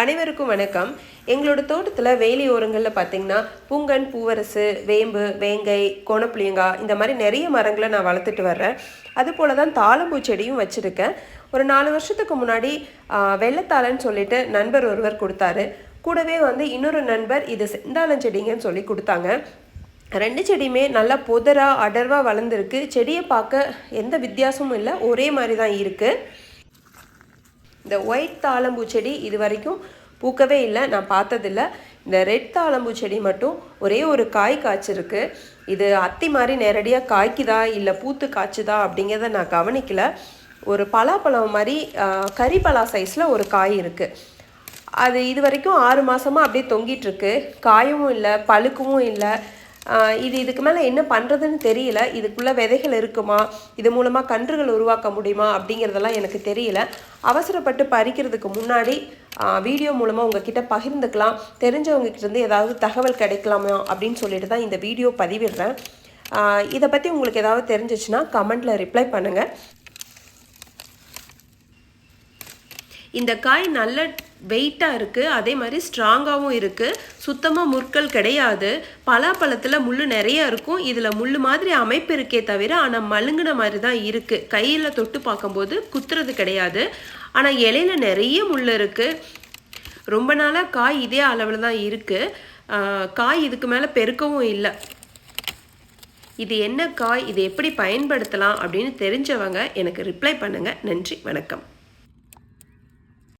அனைவருக்கும் வணக்கம். எங்களோட தோட்டத்தில் வேலி ஓரங்களில் பார்த்தீங்கன்னா பூங்கன் பூவரசு வேம்பு வேங்கை கோணப்புளியங்காய் இந்த மாதிரி நிறைய மரங்களை நான் வளர்த்துட்டு வர்றேன். அது போல தான் தாளம்பூ செடியும் வச்சுருக்கேன். ஒரு நாலு வருஷத்துக்கு முன்னாடி வெள்ளத்தாளன்னு சொல்லிட்டு நண்பர் ஒருவர் கொடுத்தாரு. கூடவே வந்து இன்னொரு நண்பர் இது செந்தாளஞ்செடிங்கன்னு சொல்லி கொடுத்தாங்க. ரெண்டு செடியுமே நல்லா பொதராக அடர்வாக வளர்ந்துருக்கு. செடியை பார்க்க எந்த வித்தியாசமும் இல்லை ஒரே மாதிரி தான் இருக்குது இந்த ஒயிட் தாளம்பூ செடி இது வரைக்கும் பூக்கவே இல்லை. நான் பார்த்ததில்ல. இந்த ரெட் தாளம்பூ செடி மட்டும் ஒரே ஒரு காய் காய்ச்சிருக்கு. இது அத்தி மாதிரி நேரடியாக காய்க்குதா? இல்லை பூத்து காய்ச்சுதா? அப்படிங்கிறத நான் கவனிக்கல. ஒரு பலாப்பழம் மாதிரி ஆஹ், சைஸில் ஒரு காய் இருக்குது அது இது வரைக்கும் ஆறு மாதமாக அப்படியே தொங்கிட்டுருக்கு காயமும் காயவும் இல்லை பழுக்கவும் இல்லை. இது இதுக்கு மேலே என்ன பண்ணுறதுன்னு தெரியல. இதுக்குள்ளே விதைகள் இருக்குமா? இது மூலமாக கன்றுகள் உருவாக்க முடியுமா? அப்படிங்கிறதெல்லாம் எனக்கு தெரியல. அவசரப்பட்டு பறிக்கிறதுக்கு முன்னாடி வீடியோ மூலமாக உங்ககிட்ட பகிர்ந்துக்கலாம். தெரிஞ்சவங்க ஏதாவது தகவல் கிடைக்கலாமா? அப்படின்னு சொல்லிட்டு தான் இந்த வீடியோ பதிவிடுறேன். இதை பற்றி உங்களுக்கு ஏதாவது தெரிஞ்சிச்சுன்னா கமெண்ட்டில் ரிப்ளை பண்ணுங்கள் இந்த காய் நல்ல வெயிட்டாக இருக்குது அதே மாதிரி ஸ்ட்ராங்காகவும் இருக்குது சுத்தமாக முற்கள் கிடையாது. பலாப்பழத்தில் முள் நிறைய இருக்கும். இதில் முள் மாதிரி அமைப்பு இருக்கே தவிர ஆனால் மழுங்கின மாதிரி தான் இருக்குது கையில் தொட்டு பார்க்கும்போது குத்துறது கிடையாது. ஆனால் இலையில நிறைய முள் இருக்குது ரொம்ப நாளாக காய் இதே அளவில் தான் இருக்குது காய் இதுக்கு மேலே பெருக்கவும் இல்லை. இது என்ன காய்? இது எப்படி பயன்படுத்தலாம் அப்படின்னு தெரிஞ்சவங்க எனக்கு ரிப்ளை பண்ணுங்கள் நன்றி வணக்கம்.